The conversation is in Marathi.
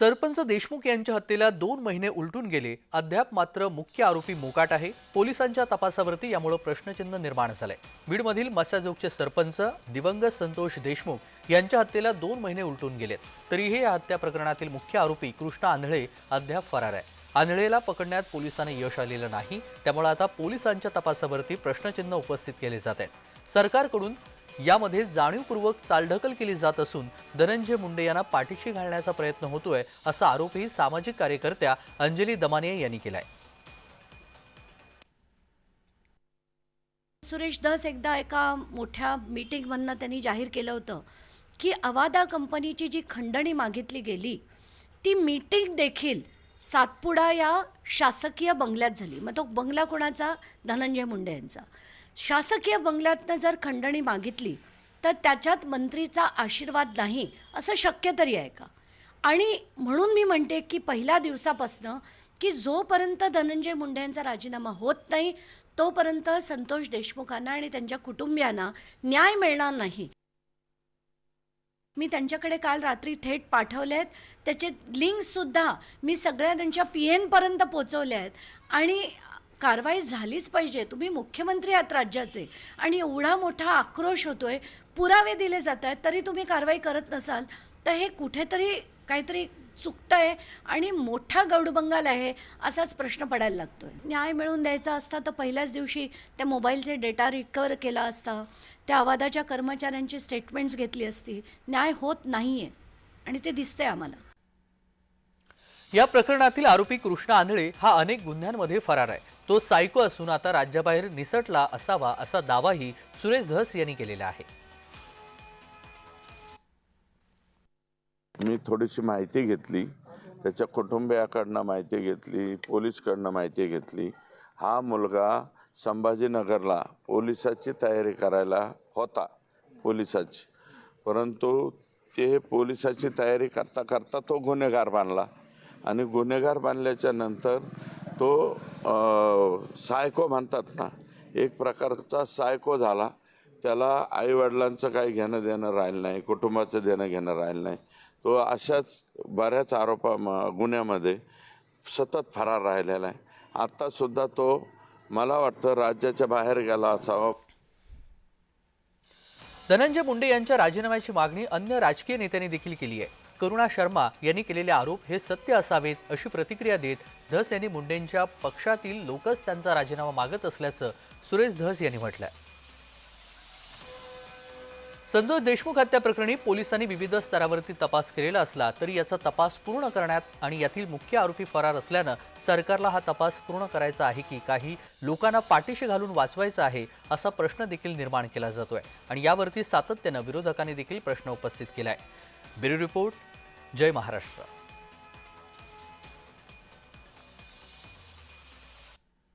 सरपंच देशमुख यांच्या हत्येला दोन महिने उलटून गेले. अद्याप मात्र मुख्य आरोपी मोकाट आहे. पोलिसांच्या तपासावरती यामुळे प्रश्नचिन्ह निर्माण झालंय. बीडमधील मस्याजोगचे सरपंच दिवंगत संतोष देशमुख यांच्या हत्येला दोन महिने उलटून गेलेत. तरीही या हत्या प्रकरणातील मुख्य आरोपी कृष्णा आंधळे अद्याप फरार आहे. आंधळेला पकडण्यात पोलिसांना यश आलेलं नाही. त्यामुळे आता पोलिसांच्या तपासावरती प्रश्नचिन्ह उपस्थित केले जात आहेत. सरकारकडून यामध्ये जाणीवपूर्वक चालढकल केली जात असून धनंजय मुंडे यांना पाठीशी घालण्याचा प्रयत्न होतोय असा आरोपही सामाजिक कार्यकर्त्या अंजली दमानिया यांनी केलाय. सुरेश दास एकदा एका मोठ्या मीटिंगमधनं त्यांनी जाहीर केलं होतं की अवादा कंपनीची जी खंडणी मागितली गेली ती मीटिंग देखील सातपुडा या शासकीय बंगल्यात झाली. मग तो बंगला कोणाचा? धनंजय मुंडे यांचा. शासकीय बंगल्यातनं जर खंडणी मागितली तर त्याच्यात मंत्रीचा आशीर्वाद नाही असं शक्य तरी आहे का? आणि म्हणून मी म्हणते की पहिल्या दिवसापासनं की जोपर्यंत धनंजय मुंडे यांचा राजीनामा होत नाही तोपर्यंत संतोष देशमुखांना आणि त्यांच्या कुटुंबियांना न्याय मिळणार नाही. मी त्यांच्याकडे काल रात्री थेट पाठवले आहेत. त्याचे लिंकसुद्धा मी सगळ्या त्यांच्या पी एनपर्यंत पोचवले आहेत. आणि कारवाई झालीच पाहिजे. तुम्ही मुख्यमंत्री आहात राज्याचे आणि एवढा मोठा आक्रोश होतो आहे पुरावे दिले जात आहेत तरी तुम्ही कारवाई करत नसाल. तर हे कुठेतरी काहीतरी चुकतंय आणि मोठा गौडबंगाल आहे असाच प्रश्न पडायला लागतोय. न्याय मिळवून द्यायचा असता तर पहिल्याच दिवशी त्या मोबाईलचे डेटा रिकवर केला असता त्या आवादाच्या कर्मचाऱ्यांची स्टेटमेंट्स घेतली असती. न्याय होत नाहीये. आणि ते दिसतंय आम्हाला. या प्रकरणातील आरोपी कृष्णा आंधळे हा अनेक गुन्ह्यांमध्ये फरार आहे. तो सायको असून आता राज्याबाहेर निसटला असावा असा दावाही सुरेश धस यांनी केलेला आहे. मी थोडीशी माहिती घेतली त्याच्या कुटुंबियाकडनं माहिती घेतली पोलीसकडनं माहिती घेतली. हा मुलगा संभाजीनगरला पोलिसाची तयारी करायला होता पोलिसाची. परंतु ते पोलिसाची तयारी करता करता तो गुन्हेगार बांधला आणि गुन्हेगार बांधल्याच्या नंतर तो सायको म्हणतात ना एक प्रकारचा सायको झाला. त्याला आईवडिलांचं काही घेणं देणं राहिलं नाही कुटुंबाचं देणं घेणं राहिलं नाही. तो अशाच बऱ्याच आरोपा गुन्ह्यामध्ये सतत फरार राहिलेला आहे. आत्तासुद्धा तो मला वाटतं राज्याच्या बाहेर गेला असावा. धनंजय मुंडे यांच्या राजीनाम्याची मागणी अन्य राजकीय नेत्यांनी देखील केली आहे. करुणा शर्मा यांनी केलेले आरोप हे सत्य असावेत अशी प्रतिक्रिया देत धस यांनी मुंडेंच्या पक्षातील लोकच त्यांचा राजीनामा मागत असल्याचं सुरेश धस यांनी म्हटलंय. संतोष देशमुख हत्या प्रकरणी पोलिसांनी विविध स्तरावरती तपास केलेला असला तरी याचा तपास पूर्ण करण्यात आणि यातील मुख्य आरोपी फरार असल्यानं सरकारला हा तपास पूर्ण करायचा आहे की काही लोकांना पाठीशी घालून वाचवायचा आहे असा प्रश्न देखील निर्माण केला जातोय. आणि यावरती सातत्यानं विरोधकांनी देखील प्रश्न उपस्थित केलाय. ब्युरो रिपोर्ट जय महाराष्ट्र.